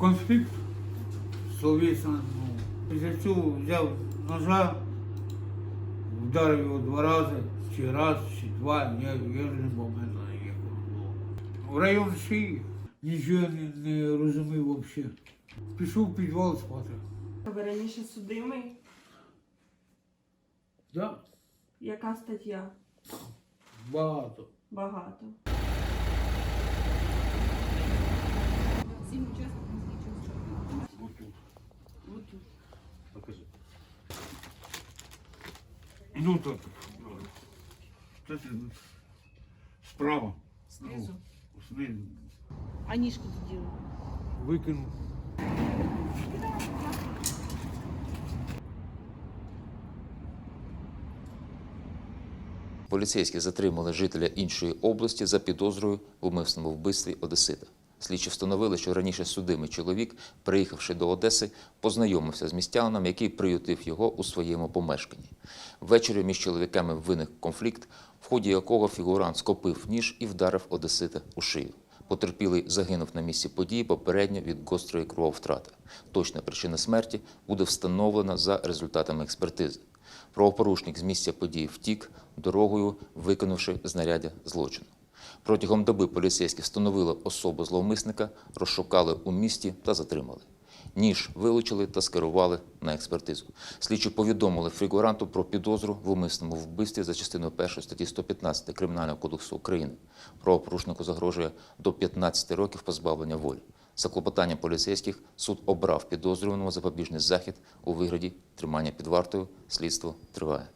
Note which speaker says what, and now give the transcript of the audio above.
Speaker 1: конфлікт словесно. Ну, після цього взяв ножа, вдарив його два рази, чи раз, чи два, я, я вже не пам'ятаю, як воно було. В район шиї нічого не, не розумів взагалі. Пішов в підвал спати.
Speaker 2: Ви раніше судимий?
Speaker 1: Да,
Speaker 2: Яка стаття?
Speaker 1: багато.
Speaker 2: Багато.
Speaker 1: Ну так. Це справа.
Speaker 3: Знизу.
Speaker 1: Знизу.
Speaker 3: А ніжки тоді.
Speaker 1: Викинув.
Speaker 4: Поліцейські затримали жителя іншої області за підозрою в умисному вбивстві Одесита. Слідчі встановили, що раніше судимий чоловік, приїхавши до Одеси, познайомився з містянином, який приютив його у своєму помешканні. Ввечері між чоловіками виник конфлікт, в ході якого фігурант скопив ніж і вдарив Одесита у шию. Потерпілий загинув на місці події попередньо від гострої крововтрати. Точна причина смерті буде встановлена за результатами експертизи. Правопорушник з місця події втік дорогою, виконавши знаряддя злочину. Протягом доби поліцейські встановили особу зловмисника, розшукали у місті та затримали. Ніж вилучили та скерували на експертизу. Слідчі повідомили фігуранту про підозру в умисному вбивстві за частиною 1 статті 115 Кримінального кодексу України. Правопорушнику загрожує до 15 років позбавлення волі. За клопотанням поліцейських суд обрав підозрюваному запобіжний захід у вигляді тримання під вартою. Слідство триває.